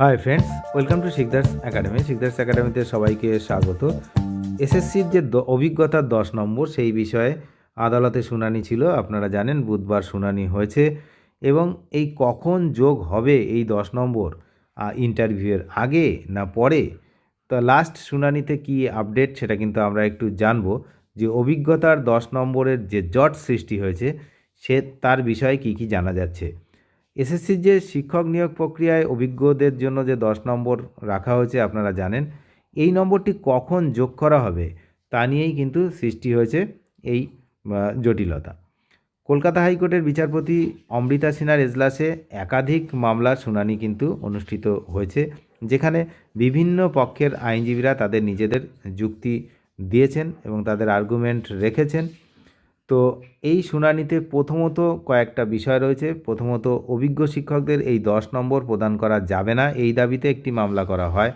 Hi friends welcome to Sikdar's academy Sikdar's একাডেমিতে সবাইকে স্বাগত। এসএসসির যে অভিজ্ঞতার দশ নম্বর, সেই বিষয়ে আদালতে শুনানি ছিল। আপনারা জানেন, বুধবার শুনানি হয়েছে এবং এই কখন যোগ হবে এই দশ নম্বর ইন্টারভিউয়ের আগে না পরে? তা লাস্ট শুনানিতে কি আপডেট সেটা কিন্তু আমরা একটু জানব যে অভিজ্ঞতার দশ নম্বরের যে জট সৃষ্টি হয়েছে, সে তার বিষয়ে কি কি জানা যাচ্ছে। এসএসসির যে শিক্ষক নিয়োগ প্রক্রিয়ায় অভিজ্ঞদের জন্য যে দশ নম্বর রাখা হয়েছে, আপনারা জানেন। এই নম্বরটি কখন যোগ করা হবে, তা নিয়েই কিন্তু সৃষ্টি হয়েছে এই জটিলতা। কলকাতা হাইকোর্টের বিচারপতি অমৃতা সিনহার এজলাসে একাধিক মামলার শুনানি কিন্তু অনুষ্ঠিত হয়েছে, যেখানে বিভিন্ন পক্ষের আইনজীবীরা তাদের নিজেদের যুক্তি দিয়েছেন এবং তাদের আর্গুমেন্ট রেখেছেন। তো এই শুনানিতে প্রথমত কয়েকটা বিষয় রয়েছে। প্রথমত, অভিজ্ঞ শিক্ষকদের এই দশ নম্বর প্রদান করা যাবে না। এই দাবিতে একটি মামলা করা হয়।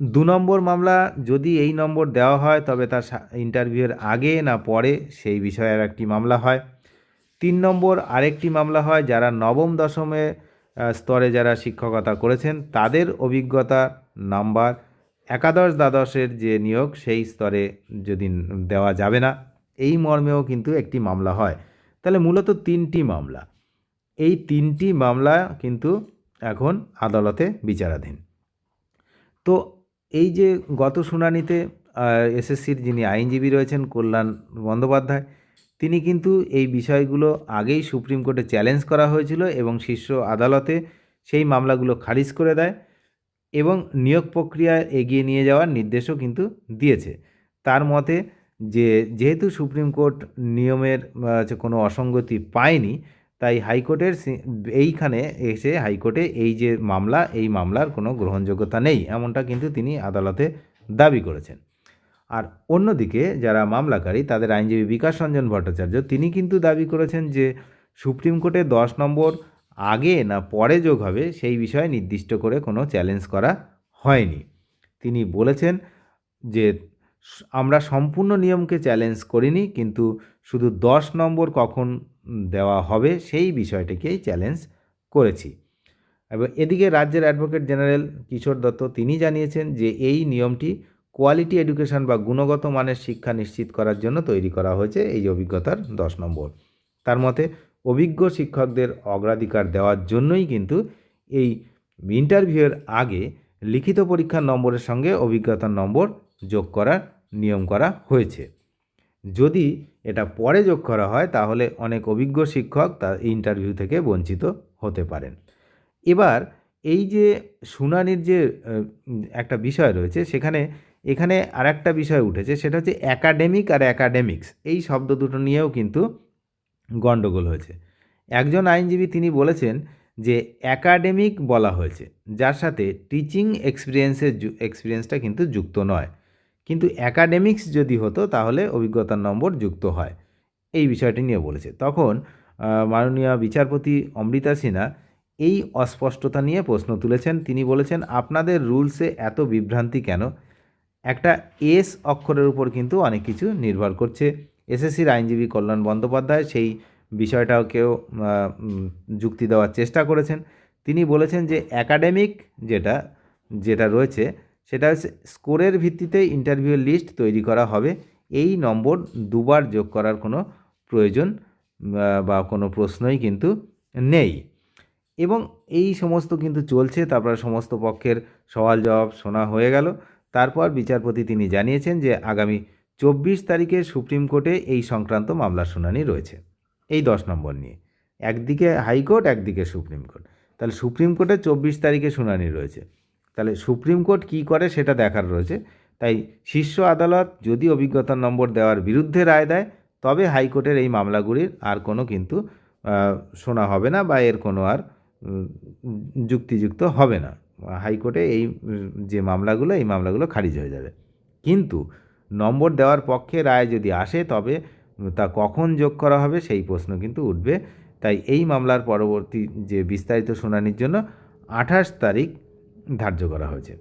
দু নম্বর মামলা, যদি এই নম্বর দেওয়া হয়, তবে তার ইন্টারভিউয়ের আগে না পরে সেই বিষয়ে আর একটি মামলা হয়। তিন নম্বর, আরেকটি মামলা হয়, যারা নবম দশমে স্তরে যারা শিক্ষকতা করেছেন, তাদের অভিজ্ঞতা নাম্বার একাদশ দ্বাদশের যে নিয়োগ, সেই স্তরে যদি দেওয়া যাবে না এই মর্মেও কিন্তু একটি মামলা হয়। তাহলে মূলত তিনটি মামলা। এই তিনটি মামলা কিন্তু এখন আদালতে বিচারাধীন। তো এই যে গত শুনানিতে এসএসসির যিনি আইনজীবী রয়েছেন, কল্যাণ বন্দ্যোপাধ্যায়, তিনি কিন্তু এই বিষয়গুলো আগেই সুপ্রিম কোর্টে চ্যালেঞ্জ করা হয়েছিল এবং শীর্ষ আদালতে সেই মামলাগুলো খারিজ করে দেয় এবং নিয়োগ প্রক্রিয়া এগিয়ে নিয়ে যাওয়ার নির্দেশও কিন্তু দিয়েছে। তার মতে যে যেহেতু সুপ্রিম কোর্ট নিয়মের হচ্ছে কোনো অসঙ্গতি পায়নি, তাই হাইকোর্টের এইখানে এসে হাইকোর্টে এই যে মামলা, এই মামলার কোনো গ্রহণযোগ্যতা নেই, এমনটা কিন্তু তিনি আদালতে দাবি করেছেন। আর অন্যদিকে যারা মামলাকারী, তাদের আইনজীবী বিকাশ রঞ্জন ভট্টাচার্য, তিনি কিন্তু দাবি করেছেন যে সুপ্রিম কোর্টে দশ নম্বর আগে না পরে যোগ হবে, সেই বিষয়ে নির্দিষ্ট করে কোনো চ্যালেঞ্জ করা হয়নি। তিনি বলেছেন যে আমরা সম্পূর্ণ নিয়মকে চ্যালেঞ্জ করিনি, কিন্তু শুধু দশ নম্বর কখন দেওয়া হবে সেই বিষয়টিকেই চ্যালেঞ্জ করেছি। এবং এদিকে রাজ্যের অ্যাডভোকেট জেনারেল কিশোর দত্ত তিনি জানিয়েছেন যে এই নিয়মটি কোয়ালিটি এডুকেশন বা গুণগত মানের শিক্ষা নিশ্চিত করার জন্য তৈরি করা হয়েছে এই অভিজ্ঞতার দশ নম্বর। তার মতে অভিজ্ঞ শিক্ষকদের অগ্রাধিকার দেওয়ার জন্যই কিন্তু এই ইন্টারভিউয়ের আগে লিখিত পরীক্ষার নম্বরের সঙ্গে অভিজ্ঞতার নম্বর যোগ করার নিয়ম করা হয়েছে। যদি এটা পরে যোগ করা হয়, তাহলে অনেক অভিজ্ঞ শিক্ষক তার ইন্টারভিউ থেকে বঞ্চিত হতে পারেন। এবার এই যে শুনানির যে একটা বিষয় রয়েছে, সেখানে, এখানে আর একটা বিষয় উঠেছে, সেটা হচ্ছে একাডেমিক আর একাডেমিক্স এই শব্দ দুটো নিয়েও কিন্তু গণ্ডগোল হয়েছে। একজন আইনজীবী তিনি বলেছেন যে একাডেমিক বলা হয়েছে, যার সাথে টিচিং এক্সপিরিয়েন্সের এক্সপিরিয়েন্সটা কিন্তু যুক্ত নয়। কিন্তু অ্যাকাডেমিক্স যদি হতো, তাহলে অভিজ্ঞতার নম্বর যুক্ত হয়। এই বিষয়টি নিয়ে বলেছে। তখন মাননীয় বিচারপতি অমৃতা সিনহা এই অস্পষ্টতা নিয়ে প্রশ্ন তুলেছেন। তিনি বলেছেন, আপনাদের রুলসে এত বিভ্রান্তি কেন? একটা এস অক্ষরের উপর কিন্তু অনেক কিছু নির্ভর করছে। এসএসসির আইনজীবী কল্যাণ বন্দ্যোপাধ্যায় সেই বিষয়টাকেও যুক্তি দেওয়ার চেষ্টা করেছেন। তিনি বলেছেন যে একাডেমিক যেটা যেটা রয়েছে সেটা হচ্ছে স্কোরের ভিত্তিতে ইন্টারভিউ লিস্ট তৈরি করা হবে। এই নম্বর দুবার যোগ করার কোনো প্রয়োজন বা কোনো প্রশ্নই কিন্তু নেই। এবং এই সমস্ত কিন্তু চলছে, তারপর সমস্ত পক্ষের সওয়াল জবাব শোনা হয়ে গেল। তারপর বিচারপতি তিনি জানিয়েছেন যে আগামী চব্বিশ তারিখে সুপ্রিম কোর্টে এই সংক্রান্ত মামলার শুনানি রয়েছে। এই দশ নম্বর নিয়ে, একদিকে হাইকোর্ট, একদিকে সুপ্রিম কোর্ট। তাহলে সুপ্রিম কোর্টে চব্বিশ তারিখে শুনানি রয়েছে। তাহলে সুপ্রিম কোর্ট কী করে সেটা দেখার রয়েছে। তাই শীর্ষ আদালত যদি অভিজ্ঞতার নম্বর দেওয়ার বিরুদ্ধে রায় দেয়, তবে হাইকোর্টের এই মামলাগুলির আর কোনো কিন্তু শোনা হবে না বা এর কোনো আর যুক্তিযুক্ত হবে না। হাইকোর্টে এই, যে মামলাগুলো, এই মামলাগুলো খারিজ হয়ে যাবে। কিন্তু নম্বর দেওয়ার পক্ষে রায় যদি আসে, তবে তা কখন যোগ করা হবে সেই প্রশ্ন কিন্তু উঠবে। তাই এই মামলার পরবর্তী যে বিস্তারিত শুনানির জন্য আঠাশ তারিখ ধার্য করা হয়েছে।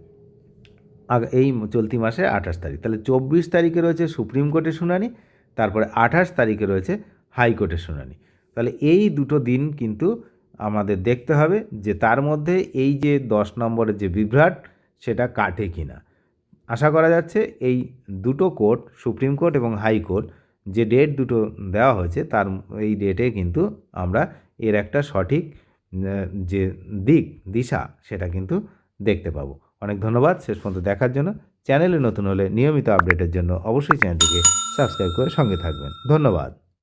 এই চলতি মাসে আঠাশ তারিখ। তাহলে চব্বিশ তারিখে রয়েছে সুপ্রিম কোর্টের শুনানি, তারপরে আঠাশ তারিখে রয়েছে হাইকোর্টের শুনানি। তাহলে এই দুটো দিন কিন্তু আমাদের দেখতে হবে যে তার মধ্যে এই যে দশ নম্বরের যে বিভ্রাট, সেটা কাটে কি না আশা করা যাচ্ছে এই দুটো কোর্ট, সুপ্রিম কোর্ট এবং হাইকোর্ট যে ডেট দুটো দেওয়া হয়েছে, তার এই ডেটে কিন্তু আমরা এর একটা সঠিক যে দিক, দিশা, সেটা কিন্তু দেখতে পাবো। অনেক ধন্যবাদ, শেষ পর্যন্ত দেখার জন্য। চ্যানেলে নতুন হলে নিয়মিত আপডেটের জন্য অবশ্যই চ্যানেলটিকে সাবস্ক্রাইব করে সঙ্গে থাকবেন। ধন্যবাদ।